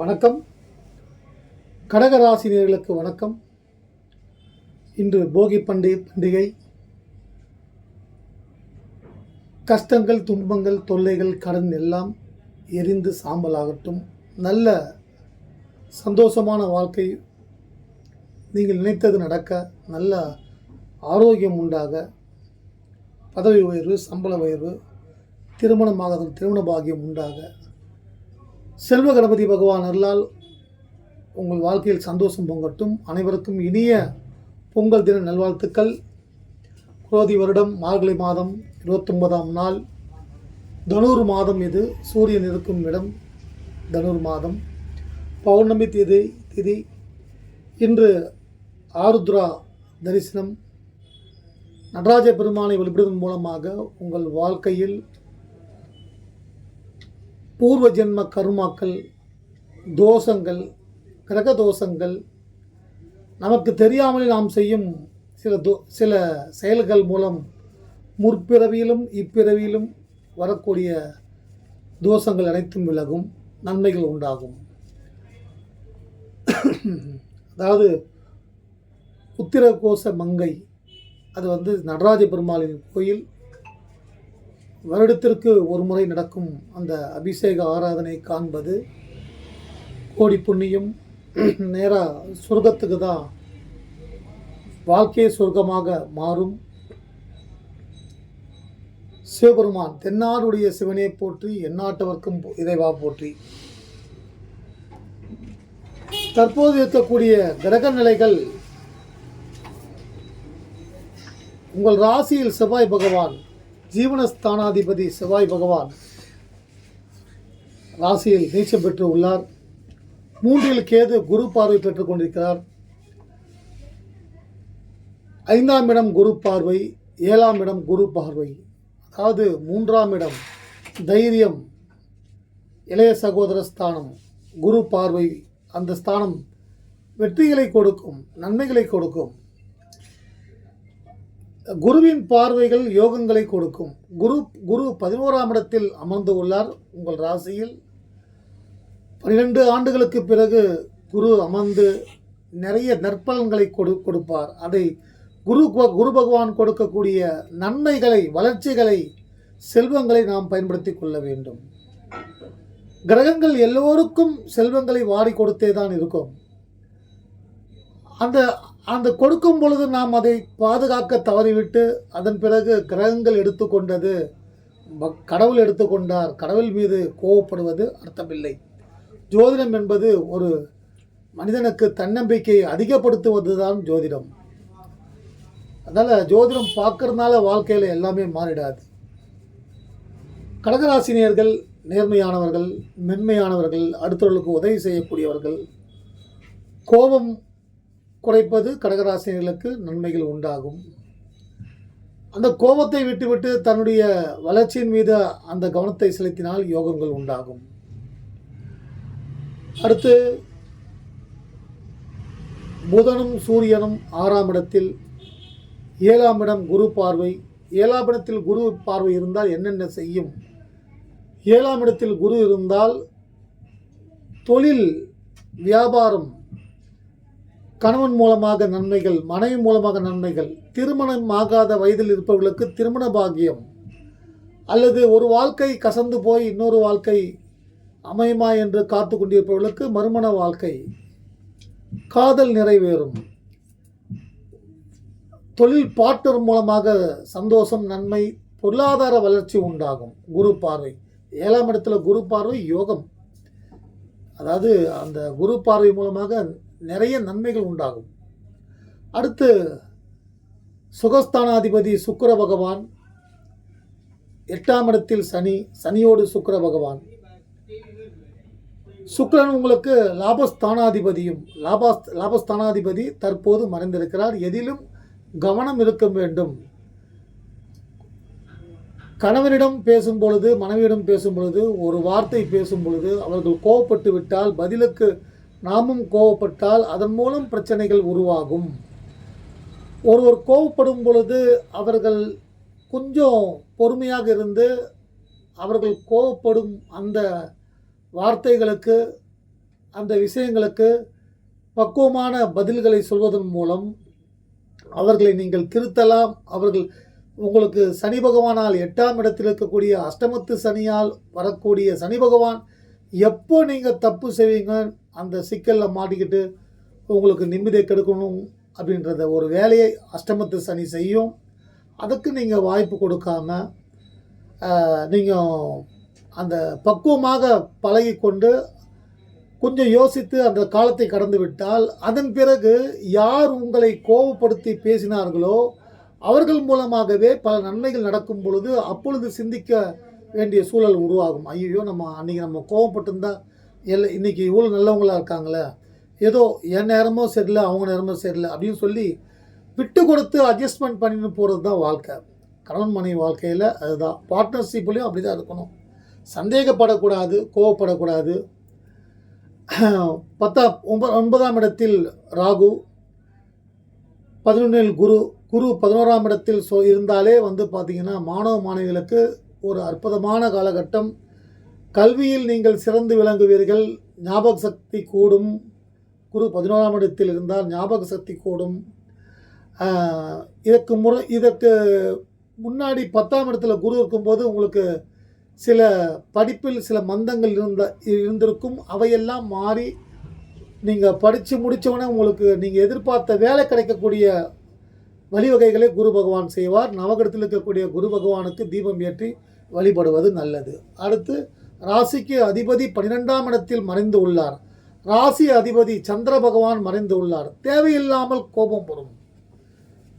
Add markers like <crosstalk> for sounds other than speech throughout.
வணக்கம். கடகராசினியர்களுக்கு வணக்கம். இன்று போகி பண்டிகை பண்டிகை. கஷ்டங்கள் துன்பங்கள் தொல்லைகள் கடன் எல்லாம் எரிந்து சாம்பலாகட்டும். நல்ல சந்தோஷமான வாழ்க்கை நீங்கள் நினைத்தது நடக்க நல்ல ஆரோக்கியம் உண்டாக. பதவி உயர்வு சம்பள உயர்வு திருமணமாக திருமண பாகியம் உண்டாக. செல்வ கணபதி பகவான் அருளால் உங்கள் வாழ்க்கையில் சந்தோஷம் பொங்கட்டும். அனைவருக்கும் இனிய பொங்கல் தின நல்வாழ்த்துக்கள். குரோதி வருடம் மார்கழி மாதம் இருபத்தொன்பதாம் நாள். தனுர் மாதம் இது சூரியன் இருக்கும் இடம். தனுர் மாதம். பௌர்ணமி திதி திதி. இன்று ஆருத்ரா தரிசனம். நடராஜ பெருமானை வழிபடுவதன் மூலமாக உங்கள் வாழ்க்கையில் பூர்வ ஜென்ம கருமாக்கள் தோஷங்கள் கிரக தோஷங்கள் நமக்கு தெரியாமலே நாம் செய்யும் சில தோ சில செயல்கள் மூலம் முற்பிறவியிலும் இப்பிறவியிலும் வரக்கூடிய தோஷங்கள் அனைத்தும் விலகும் நன்மைகள் உண்டாகும். அதாவது உத்திரகோச மங்கை அது வந்து நடராஜ பெருமாளின் கோயில் வருடத்திற்கு ஒரு முறை நடக்கும் அந்த அபிஷேக ஆராதனை காண்பது கோடி புண்ணியம். <clears throat> நேராக சொர்க்கத்துக்கு தான் வாழ்க்கையே சொர்க்கமாக மாறும். சிவபெருமான் தென்னாருடைய சிவனே போற்றி எந்நாட்டவர்க்கும் இறைவா போற்றி. தற்போது இருக்கக்கூடிய கிரக நிலைகள் உங்கள் ராசியில் செவ்வாய் பகவான் ஜீவனஸ்தானாதிபதி செவ்வாய் பகவான் ராசியில் நீச்சம் பெற்று உள்ளார். மூன்றில் கேது குரு பார்வை பெற்றுக் கொண்டிருக்கிறார். ஐந்தாம் இடம் குரு பார்வை ஏழாம் இடம் குரு பார்வை. அதாவது மூன்றாம் இடம் தைரியம் இளைய சகோதர ஸ்தானம் குரு பார்வை. அந்த ஸ்தானம் வெற்றிகளை கொடுக்கும் நன்மைகளை கொடுக்கும். குருவின் பார்வைகள் யோகங்களை கொடுக்கும். குரு குரு பதினோராம் இடத்தில் அமர்ந்து உள்ளார். உங்கள் ராசியில் பன்னிரெண்டு ஆண்டுகளுக்கு பிறகு குரு அமர்ந்து நிறைய நற்பலன்களை கொடு கொடுப்பார். அதை குரு குரு பகவான் கொடுக்கக்கூடிய நன்மைகளை வளர்ச்சிகளை செல்வங்களை நாம் பயன்படுத்தி கொள்ள வேண்டும். கிரகங்கள் எல்லோருக்கும் செல்வங்களை வாரி கொடுத்தே தான் இருக்கும். அந்த அந்த கொடுக்கும் பொழுது நாம் அதை பாதுகாக்க தவறிவிட்டு அதன் பிறகு கிரகங்கள் எடுத்துக்கொண்டது கடவுள் எடுத்துக்கொண்டார் கடவுள் மீது கோவப்படுவது அர்த்தமில்லை. ஜோதிடம் என்பது ஒரு மனிதனுக்கு தன்னம்பிக்கையை அதிகப்படுத்துவது தான் ஜோதிடம். அதனால் ஜோதிடம் பார்க்கறதுனால வாழ்க்கையில் எல்லாமே மாறிடாது. கடகராசினியர்கள் நேர்மையானவர்கள் மென்மையானவர்கள் அடுத்தவர்களுக்கு உதவி செய்யக்கூடியவர்கள் கோபம் குறைப்பது கடகராசினியர்களுக்கு நன்மைகள் உண்டாகும். அந்த கோபத்தை விட்டுவிட்டு தன்னுடைய வளர்ச்சியின் மீது அந்த கவனத்தை செலுத்தினால் யோகங்கள் உண்டாகும். அடுத்து புதனும் சூரியனும் ஆறாம் இடத்தில் ஏழாம் இடம் குரு பார்வை. ஏழாம் இடத்தில் குரு பார்வை இருந்தால் என்னென்ன செய்யும்? ஏழாம் இடத்தில் குரு இருந்தால் தொழில் வியாபாரம் கணவன் மூலமாக நன்மைகள் மனைவி மூலமாக நன்மைகள் திருமணம் ஆகாத வயதில் இருப்பவர்களுக்கு திருமண பாகியம் அல்லது ஒரு வாழ்க்கை கசந்து போய் இன்னொரு வாழ்க்கை அமையுமா என்று காத்து கொண்டிருப்பவர்களுக்கு மறுமண வாழ்க்கை. காதல் நிறைவேறும். தொழில் பாட்டர் மூலமாக சந்தோஷம் நன்மை பொருளாதார வளர்ச்சி உண்டாகும். குரு பார்வை. ஏழாம் இடத்துல குரு பார்வை யோகம். அதாவது அந்த குரு பார்வை மூலமாக நிறைய நன்மைகள் உண்டாகும். அடுத்து சுகஸ்தானாதிபதி சுக்கர பகவான். எட்டாம் இடத்தில் சனி சனியோடு சுக்கர பகவான். சுக்கரன் உங்களுக்கு லாபஸ்தானாதிபதியும் லாபாஸ் லாபஸ்தானாதிபதி தற்போது மறைந்திருக்கிறார். எதிலும் கவனம் இருக்க வேண்டும். கணவனிடம் பேசும் பொழுது மனைவியிடம் பேசும் பொழுது ஒரு வார்த்தை பேசும் பொழுது அவர்கள் கோவப்பட்டு விட்டால் பதிலுக்கு நாமும் கோவப்பட்டால் அதன் மூலம் பிரச்சனைகள் உருவாகும். ஒருவர் கோவப்படும் பொழுது அவர்கள் கொஞ்சம் பொறுமையாக இருந்து அவர்கள் கோவப்படும் அந்த வார்த்தைகளுக்கு அந்த விஷயங்களுக்கு பக்குவமான பதில்களை சொல்வதன் மூலம் அவர்களை நீங்கள் திருத்தலாம். அவர்கள் உங்களுக்கு சனி பகவானால் எட்டாம் இடத்தில் இருக்கக்கூடிய அஷ்டமத்து சனியால் வரக்கூடிய சனி பகவான் எப்போ நீங்கள் தப்பு செய்வீங்க அந்த சிக்கலில் மாட்டிக்கிட்டு உங்களுக்கு நிம்மதியை கெடுக்கணும் அப்படின்றத ஒரு வேலையை அஷ்டமத்து சனி செய்யும். அதுக்கு நீங்கள் வாய்ப்பு கொடுக்காம நீங்கள் அந்த பக்குவமாக பழகிக்கொண்டு கொஞ்சம் யோசித்து அந்த காலத்தை கடந்து விட்டால் அதன் பிறகு யார் உங்களை கோபப்படுத்தி பேசினார்களோ அவர்கள் மூலமாகவே பல நன்மைகள் நடக்கும் பொழுது அப்பொழுது சிந்திக்க வேண்டிய சூழல் உருவாகும். ஐயோ நம்ம அன்றைக்கி நம்ம கோபப்பட்டிருந்தால் எல்ல இன்றைக்கி இவ்வளோ நல்லவங்களா இருக்காங்களே? ஏதோ என் நேரமோ சரியில்லை அவங்க நேரமோ சரியில்லை அப்படின்னு சொல்லி விட்டு கொடுத்து அட்ஜஸ்ட்மெண்ட் பண்ணின்னு போகிறது தான் வாழ்க்கை. கணவன் மனைவி வாழ்க்கையில் அதுதான். பார்ட்னர்ஷிப்லேயும் அப்படி தான் இருக்கணும். சந்தேகப்படக்கூடாது கோவப்படக்கூடாது. பத்தா ஒன்ப ஒன்பதாம் இடத்தில் ராகு பதினொன்றில் குரு குரு பதினோராம் இடத்தில் சொ இருந்தாலே வந்து பார்த்திங்கன்னா மாணவ மாணவிகளுக்கு ஒரு அற்புதமான காலகட்டம். கல்வியில் நீங்கள் சிறந்து விளங்குவீர்கள். ஞாபக சக்தி கூடும். குரு பதினோராம் இடத்தில் இருந்தால் ஞாபக சக்தி கூடும். இதற்கு முறை இதற்கு முன்னாடி பத்தாம் இடத்துல குரு இருக்கும்போது உங்களுக்கு சில படிப்பில் சில மந்தங்கள் இருந்த இருந்திருக்கும். அவையெல்லாம் மாறி நீங்கள் படித்து முடித்தவொடனே உங்களுக்கு நீங்கள் எதிர்பார்த்த வேலை கிடைக்கக்கூடிய வழிவகைகளை குரு பகவான் செய்வார். நவகிடத்தில் இருக்கக்கூடிய குரு பகவானுக்கு தீபம் ஏற்றி வழிபடுவது நல்லது. அடுத்து ராசிக்கு அதிபதி பன்னிரெண்டாம் இடத்தில் மறைந்து உள்ளார். ராசி அதிபதி சந்திர பகவான் மறைந்து உள்ளார். தேவையில்லாமல் கோபம் வரும்.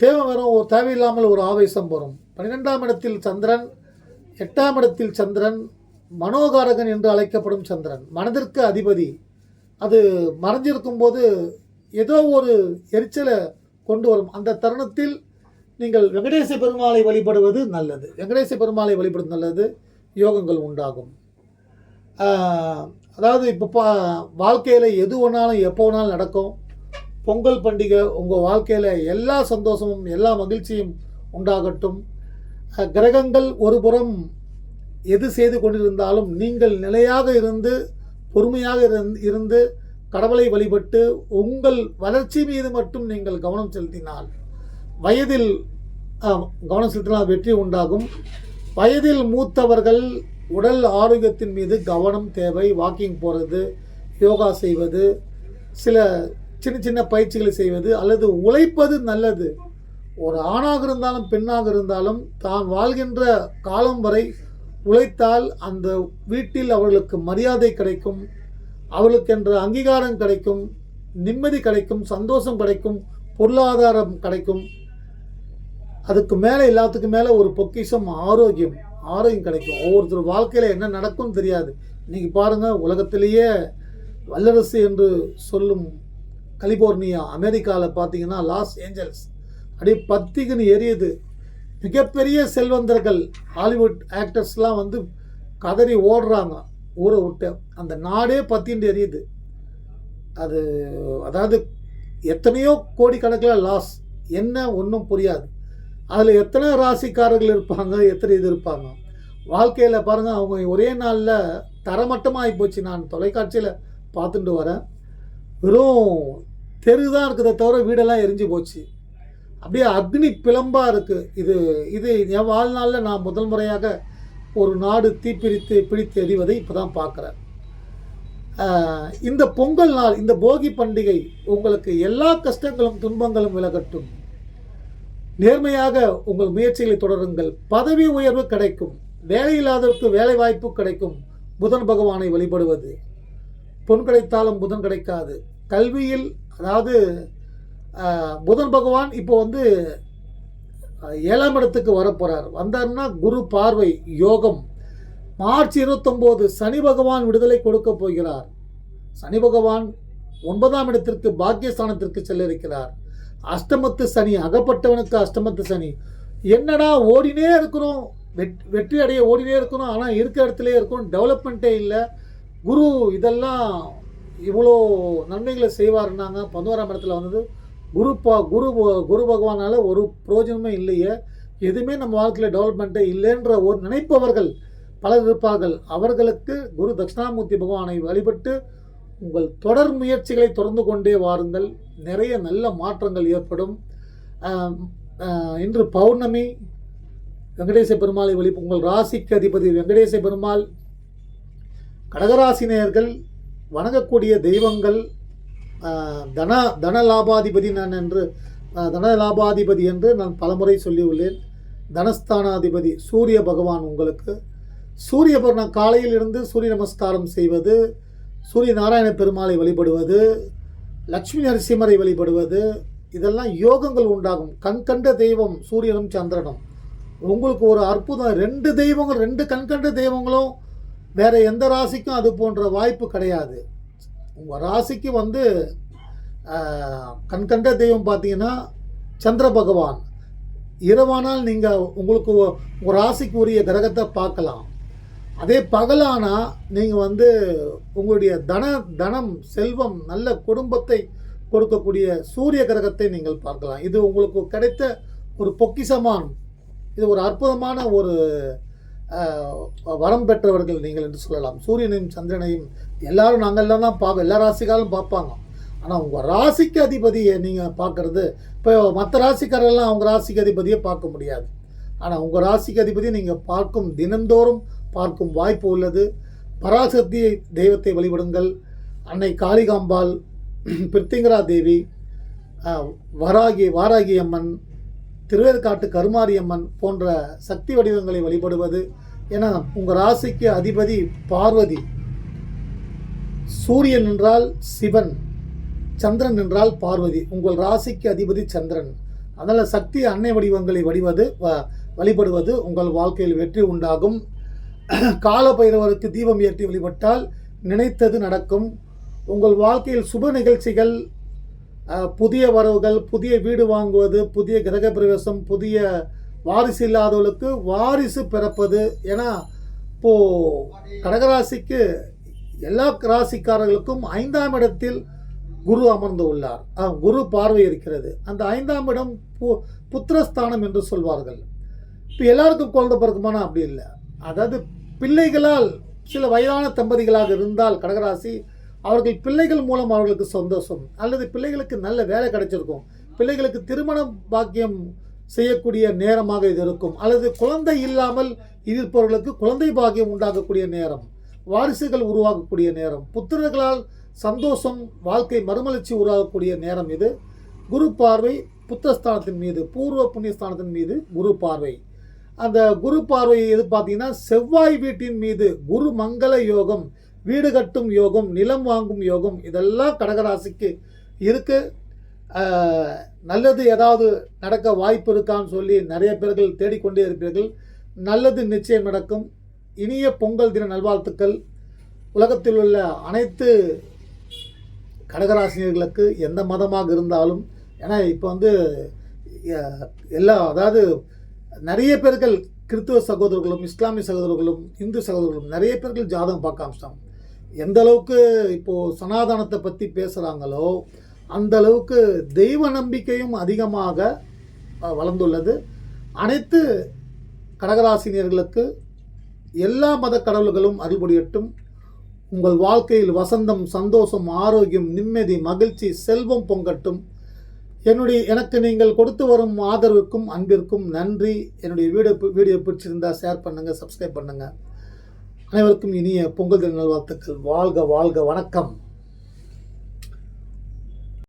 தேவை வரும் ஒரு தேவையில்லாமல் ஒரு ஆவேசம் வரும். பன்னிரெண்டாம் இடத்தில் சந்திரன் எட்டாம் இடத்தில் சந்திரன் மனோகாரகன் என்று அழைக்கப்படும் சந்திரன். மனதிற்கு அதிபதி. அது மறைஞ்சிருக்கும் போது ஏதோ ஒரு எரிச்சலை கொண்டு வரும். அந்த தருணத்தில் நீங்கள் வெங்கடேச பெருமாளை வழிபடுவது நல்லது. வெங்கடேச பெருமாளை வழிபடுவது நல்லது. யோகங்கள் உண்டாகும். அதாவது இப்போ பா வாழ்க்கையில் எது வேணாலும் எப்போ வேணாலும் நடக்கும். பொங்கல் பண்டிகை உங்கள் வாழ்க்கையில் எல்லா சந்தோஷமும் எல்லா மகிழ்ச்சியும் உண்டாகட்டும். கிரகங்கள் ஒருபுறம் எது செய்து கொண்டிருந்தாலும் நீங்கள் நிலையாக இருந்து பொறுமையாக இருந்து இருந்து கடவுளை வழிபட்டு உங்கள் வளர்ச்சி மீது மட்டும் நீங்கள் கவனம் செலுத்தினால் வயதில் கவனம் செலுத்தினால் வெற்றி உண்டாகும். வயதில் மூத்தவர்கள் உடல் ஆரோக்கியத்தின் மீது கவனம் தேவை வாக்கிங் போகிறது யோகா செய்வது சில சின்ன சின்ன பயிற்சிகளை செய்வது அல்லது உழைப்பது நல்லது. ஒரு ஆணாக இருந்தாலும் பெண்ணாக இருந்தாலும் தான் வாழ்கின்ற காலம் வரை உழைத்தால் அந்த வீட்டில் அவர்களுக்கு மரியாதை கிடைக்கும் அவர்களுக்கென்ற அங்கீகாரம் கிடைக்கும் நிம்மதி கிடைக்கும் சந்தோஷம் கிடைக்கும் பொருளாதாரம் கிடைக்கும். அதுக்கு மேலே எல்லாத்துக்கும் மேலே ஒரு பொக்கிஷம் ஆரோக்கியம். ஆரோக்கியம் கிடைக்கும். ஒவ்வொருத்தர் வாழ்க்கையில் என்ன நடக்கும்னு தெரியாது. இன்றைக்கி பாருங்கள் உலகத்திலேயே வல்லரசு என்று சொல்லும் கலிபோர்னியா அமெரிக்காவில் பார்த்தீங்கன்னா லாஸ் ஏஞ்சல்ஸ். அப்படியே பத்திக்குன்னு எரியுது மிகப்பெரிய செல்வந்தர்கள் ஹாலிவுட் ஆக்டர்ஸ்லாம் வந்து கதறி ஓடுறாங்க. ஊரை விட்டு. அந்த நாடே பத்தின்னு எரியுது அது அதாவது எத்தனையோ கோடிக்கணக்கில் லாஸ். என்ன ஒன்றும் புரியாது. அதில் எத்தனை ராசிக்காரர்கள் இருப்பாங்க எத்தனை இது இருப்பாங்க? வாழ்க்கையில் பாருங்கள் அவங்க ஒரே நாளில் தரமட்டமாக ஆகிப்போச்சு நான் தொலைக்காட்சியில் பார்த்துட்டு வரேன். வெறும் தெரு தான் இருக்குதே தவிர வீடெல்லாம் எரிஞ்சு போச்சு. அப்படியே அக்னி பிளம்பாக இருக்குது இது இது என் வாழ்நாளில் நான் முதல் முறையாக ஒரு நாடு தீப்பிடித்து பிடித்து எறிவதை இப்போ தான் பார்க்குறேன் இந்த பொங்கல் நாள் இந்த போகி பண்டிகை உங்களுக்கு எல்லா கஷ்டங்களும் துன்பங்களும் விலகட்டும். நேர்மையாக உங்கள் முயற்சிகளை தொடருங்கள். பதவி உயர்வு கிடைக்கும். வேலை இல்லாதவருக்கு வேலை வாய்ப்பு கிடைக்கும். புதன் பகவானை வழிபடுவது. பொன் கிடைத்தாலும் புதன் கிடைக்காது. கல்வியில் அதாவது புதன் பகவான் இப்போ வந்து ஏழாம் இடத்துக்கு வரப்போகிறார் வந்தார்னா குரு பார்வை யோகம். மார்ச் இருபத்தொம்போது சனி பகவான் விடுதலை கொடுக்க போகிறார். சனி பகவான் ஒன்பதாம் இடத்திற்கு பாக்கியஸ்தானத்திற்கு செல்ல இருக்கிறார். அஷ்டமத்து சனி அகப்பட்டவனுக்கு அஷ்டமத்து சனி. என்னடா ஓடினே இருக்கிறோம். வெட் வெற்றி அடைய ஓடினே இருக்கிறோம். ஆனால் இருக்கிற இடத்துலயே இருக்கும். டெவலப்மெண்ட்டே இல்லை. குரு இதெல்லாம் இவ்வளோ நன்மைகளை செய்வாருன்னாங்க. பதினோராம் இடத்துல வந்தது. குரு பா குரு குரு பகவானால் ஒரு பிரயோஜனமே இல்லையே. எதுவுமே நம்ம வாழ்க்கையில் டெவலப்மெண்ட்டே இல்லைன்ற ஒரு நினைப்பவர்கள் பலர் இருப்பார்கள். அவர்களுக்கு குரு தட்சிணாமூர்த்தி பகவானை வழிபட்டு உங்கள் தொடர் முயற்சிகளை தொடர்ந்து கொண்டே வாருங்கள். நிறைய நல்ல மாற்றங்கள் ஏற்படும். இன்று பௌர்ணமி வெங்கடேச பெருமாளை வழி உங்கள் ராசிக்கு அதிபதி வெங்கடேச பெருமாள் கடகராசினியர்கள் வணங்கக்கூடிய தெய்வங்கள் தன தன லாபாதிபதி நான் என்று தன லாபாதிபதி என்று நான் பலமுறை சொல்லியுள்ளேன். தனஸ்தானாதிபதி சூரிய பகவான் உங்களுக்கு. சூரிய பகவான் காலையில் இருந்து சூரிய நமஸ்காரம் செய்வது சூரிய நாராயண பெருமாளை வழிபடுவது லட்சுமி நரசிம்மரை வழிபடுவது இதெல்லாம் யோகங்கள் உண்டாகும். கண் கண்ட தெய்வம் சூரியனும் சந்திரனும். உங்களுக்கு ஒரு அற்புதம் ரெண்டு தெய்வங்கள் ரெண்டு கண்கண்ட தெய்வங்களும் வேற எந்த ராசிக்கும் அது போன்ற வாய்ப்பு கிடையாது. உங்கள் ராசிக்கு வந்து கண்கண்ட தெய்வம் பார்த்தீங்கன்னா சந்திர பகவான். இரவானால் நீங்கள் உங்களுக்கு உங்கள் ராசிக்கு உரிய கிரகத்தை பார்க்கலாம். அதே பகலானா நீங்கள் வந்து உங்களுடைய தன தனம் செல்வம் நல்ல குடும்பத்தை கொடுக்கக்கூடிய சூரிய கிரகத்தை நீங்கள் பார்க்கலாம். இது உங்களுக்கு கிடைத்த ஒரு பொக்கிசமான இது ஒரு அற்புதமான ஒரு வரம் பெற்றவர்கள் நீங்கள் என்று சொல்லலாம். சூரியனையும் சந்திரனையும் எல்லாரும் நாங்கள்லாம் தான் பார்ப்போம். எல்லா ராசிக்காரும் பார்ப்பாங்க. ஆனால் உங்கள் ராசிக்கு அதிபதியை நீங்கள் பார்க்குறது இப்போ மற்ற ராசிக்காரெல்லாம் அவங்க ராசிக்கு அதிபதியை பார்க்க முடியாது. ஆனால் உங்கள் ராசிக்கு அதிபதியை நீங்கள் பார்க்கும் தினந்தோறும் பார்க்கும் வாய்ப்பு உள்ளது. பராசக்தி தெய்வத்தை வழிபடுங்கள். அன்னை காளிகாம்பாள் பிரித்திங்கரா தேவி வராகி வாராகி அம்மன் திருவேற்காட்டு கருமாரி அம்மன் போன்ற சக்தி வடிவங்களை வழிபடுவது ஏன்னா உங்கள் ராசிக்கு அதிபதி பார்வதி. சூரியன் என்றால் சிவன் சந்திரன் என்றால் பார்வதி. உங்கள் ராசிக்கு அதிபதி சந்திரன். அதனால் சக்தி அன்னை வடிவங்களை வடிவது வ- வழிபடுவது உங்கள் வாழ்க்கையில் வெற்றி உண்டாகும். கால பைரவருக்கு தீபம் ஏற்றி வழிபட்டால் நினைத்தது நடக்கும். உங்கள் வாழ்க்கையில் சுப நிகழ்ச்சிகள் புதிய வரவுகள் புதிய வீடு வாங்குவது புதிய கிரக பிரவேசம் புதிய வாரிசு இல்லாதவர்களுக்கு வாரிசு பிறப்பது. ஏன்னா இப்போது கடகராசிக்கு எல்லா ராசிக்காரர்களுக்கும் ஐந்தாம் இடத்தில் குரு அமர்ந்து உள்ளார். குரு பார்வை இருக்கிறது. அந்த ஐந்தாம் இடம் பு புத்திரஸ்தானம் என்று சொல்வார்கள். இப்போ எல்லாருக்கும் குழந்தை பிறக்குமானா? அப்படி இல்லை. அதாவது பிள்ளைகளால் சில வயதான தம்பதிகளாக இருந்தால் கடகராசி அவர்கள் பிள்ளைகள் மூலம் அவர்களுக்கு சந்தோஷம். அல்லது பிள்ளைகளுக்கு நல்ல வேலை கிடைச்சிருக்கும். பிள்ளைகளுக்கு திருமணம் பாக்கியம் செய்யக்கூடிய நேரமாக இது இருக்கும். அல்லது குழந்தை இல்லாமல் இருப்பவர்களுக்கு குழந்தை பாக்கியம் உண்டாகக்கூடிய நேரம். வாரிசுகள் உருவாகக்கூடிய நேரம். புத்திரர்களால் சந்தோஷம் வாழ்க்கை மறுமலர்ச்சி உருவாகக்கூடிய நேரம் இது. குரு பார்வை புத்திரஸ்தானத்தின் மீது பூர்வ புண்ணியஸ்தானத்தின் மீது குரு பார்வை. அந்த குரு பார்வை எது பார்த்தீங்கன்னா செவ்வாய் வீட்டின் மீது குரு மங்கள யோகம் வீடு கட்டும் யோகம் நிலம் வாங்கும் யோகம் இதெல்லாம் கடகராசிக்கு இருக்கு. நல்லது ஏதாவது நடக்க வாய்ப்பு இருக்கான்னு சொல்லி நிறைய பேர்கள் தேடிக்கொண்டே இருப்பீர்கள். நல்லது நிச்சயம் நடக்கும். இனிய பொங்கல் தின நல்வாழ்த்துக்கள். உலகத்தில் உள்ள அனைத்து கடகராசினியர்களுக்கு எந்த மதமாக இருந்தாலும் ஏன்னா இப்போ வந்து எல்லா அதாவது நிறைய பேர்கள் கிறித்துவ சகோதரர்களும் இஸ்லாமிய சகோதரர்களும் இந்து சகோதரர்களும் நிறைய பேர்கள் ஜாதகம் பார்க்க ஆரம்பிச்சிட்டாங்க. எந்த அளவுக்கு இப்போது சனாதனத்தை பற்றி பேசுகிறாங்களோ அந்த அளவுக்கு தெய்வ நம்பிக்கையும் அதிகமாக வளர்ந்துள்ளது. அனைத்து கடகராசினியர்களுக்கு எல்லா மத கடவுள்களும் அறுபடியட்டும் உங்கள் வாழ்க்கையில் வசந்தம் சந்தோஷம் ஆரோக்கியம் நிம்மதி மகிழ்ச்சி செல்வம் பொங்கட்டும். என்னுடைய எனக்கு நீங்கள் கொடுத்து வரும் ஆதரவுக்கும் அன்பிற்கும் நன்றி. என்னுடைய வீடியோ வீடியோ பிடிச்சிருந்தா ஷேர் பண்ணுங்கள் சப்ஸ்கிரைப் பண்ணுங்கள் அனைவருக்கும் இனிய பொங்கல் தின நல்வாழ்த்துக்கள். வாழ்க வாழ்க வணக்கம்.